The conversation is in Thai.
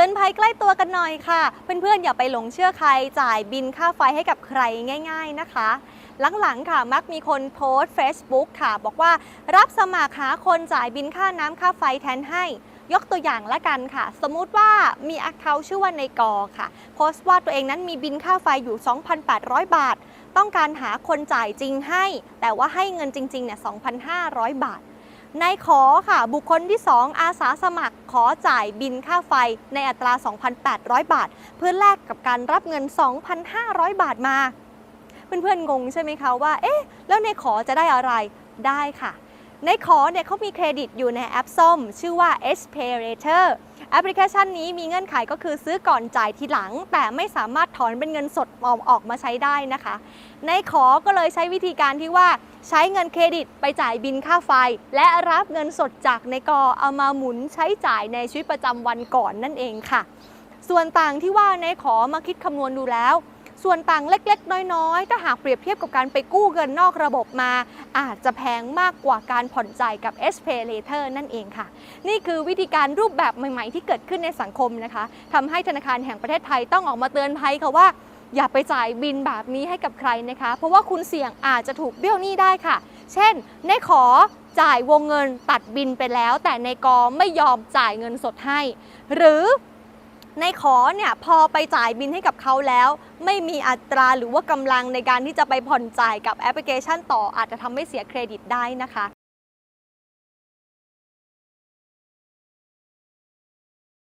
ตือนภัยใกล้ตัวกันหน่อยค่ะ เพื่อนๆอย่าไปหลงเชื่อใครจ่ายบินค่าไฟให้กับใครง่าย ๆนะคะ หลังๆค่ะมักมีคนโพสต์ Facebook ค่ะ บอกว่ารับสมัครหาคนจ่ายบินค่าน้ำค่าไฟแทนให้ ยกตัวอย่างละกันค่ะ สมมุติว่ามีอ c เคาชื่อว่าในกอค่ะ โพสต์ว่าตัวเองนั้นมีบินค่าไฟอยู่ 2,800 บาท ต้องการหาคนจ่ายจริงให้ แต่ว่าให้เงินจริงๆเนี่ย2,500 บาท นายขอค่ะบุคคลที่ 2 อาสาสมัครขอจ่ายบินค่าไฟในอัตรา 2,800 บาท เพื่อแลกกับการรับเงิน 2,500 บาทมา เพื่อนๆงงใช่ไหมคะว่า เอ๊ะ แล้วนายขอจะได้อะไรได้ค่ะนายขอเนี่ยเขามีเครดิตอยู่ในแอปส้ม ชื่อว่า s p a y l a t e r แอปพลิเคชันนี้มีเงื่อนไขก็คือซื้อก่อนจ่ายทีหลัง แต่ไม่สามารถถอนเป็นเงินสดออกออกมาใช้ได้นะคะ ในขอก็เลยใช้วิธีการที่ว่าใช้เงินเครดิตไปจ่ายบินค่าไฟ และรับเงินสดจากในกอเอามาหมุนใช้จ่ายในชีวิตประจำวันก่อนนั่นเองค่ะ ส่วนต่างที่ว่าในขอมาคิดคำนวณดูแล้ว ส่วนต่างเล็กๆ น้อยๆ ถ้าหากเปรียบเทียบกับการไปกู้เงินนอกระบบมา อาจจะแพงมากกว่าการผ่อนจ่ายกับ s p a y Later นั่นเองค่ะ นี่คือวิธีการรูปแบบใหม่ๆ ที่เกิดขึ้นในสังคมนะคะทำให้ธนาคารแห่งประเทศไทยต้องออกมาเตือนภัยค่ะว่าอย่าไปจ่ายบินแบบนี้ให้กับใครนะคะ เพราะว่าคุณเสี่ยงอาจจะถูกเบี้ยวหนี้ได้ค่ะ เช่นในขอจ่ายวงเงินตัดบินไปแล้ว แต่ในกอไม่ยอมจ่ายเงินสดให้ หรือ ในขอเนี่ยพอไปจ่ายบินให้กับเขาแล้ว ไม่มีอัตราหรือว่ากำลังในการที่จะไปผ่อนจ่ายกับแอปพลิเคชันต่ออาจจะทำให้เสียเครดิตได้นะคะ